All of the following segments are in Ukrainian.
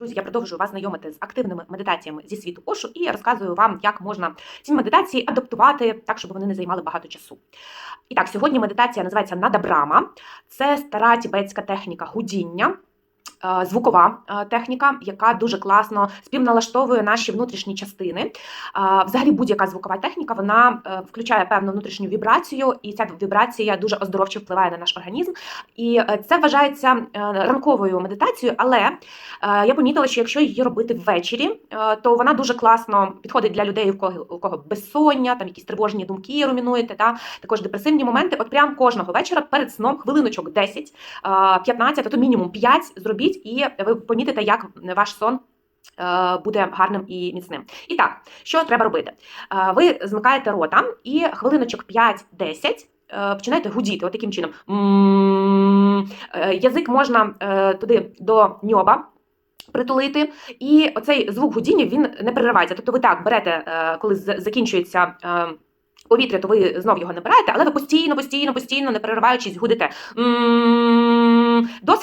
Друзі, я продовжую вас знайомити з активними медитаціями зі світу Ошу і розказую вам, як можна ці медитації адаптувати так, щоб вони не займали багато часу. І так, сьогодні медитація називається Надабрама. Це стара тібетська техніка гудіння. Е, Звукова е, техніка, яка дуже класно співналаштовує наші внутрішні частини. Е, Взагалі, будь-яка звукова техніка вона включає певну внутрішню вібрацію, і ця вібрація дуже оздоровче впливає на наш організм. І це вважається ранковою медитацією, але я помітила, що якщо її робити ввечері, то вона дуже класно підходить для людей, у кого, у кого безсоння, там якісь тривожні думки руйнуєте, та також депресивні моменти. От прям кожного вечора перед сном хвилиночок 10, е, 15, а то мінімум 5 зробіть, і ви помітите, як ваш сон. е, Буде гарним і міцним. І так, що треба робити? Е, Ви змикаєте рота і хвилиночок 5-10 е, починаєте гудіти, от таким чином. Язик можна туди до ньоба. Притулити, і оцей звук гудіння він не переривається. Тобто ви так берете, коли закінчується повітря, то ви знов його набираєте, але ви постійно, постійно, постійно, не перериваючись, гудите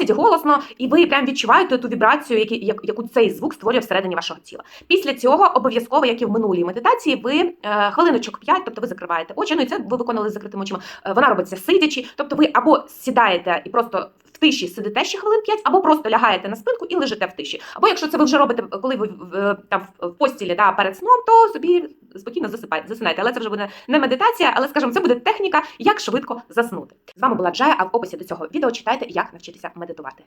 досить голосно, і ви прям відчуваєте ту вібрацію, яку цей звук створює всередині вашого тіла. Після цього обов'язково, як і в минулій медитації, ви е, хвилиночок 5, тобто ви закриваєте очі. Ну і це ви виконали з закритими очима. Е, Вона робиться сидячи, тобто ви або сідаєте і просто в тиші сидите ще хвилин 5, або просто лягаєте на спинку і лежите в тиші. Або якщо це ви вже робите, коли ви в- там в постілі да, перед сном, то собі спокійно засипаєте, засинайте. Але це вже буде не медитація, але скажімо, це буде техніка, як швидко заснути. З вами була Джая, а в описі до цього відео читайте, як навчитися медитувати.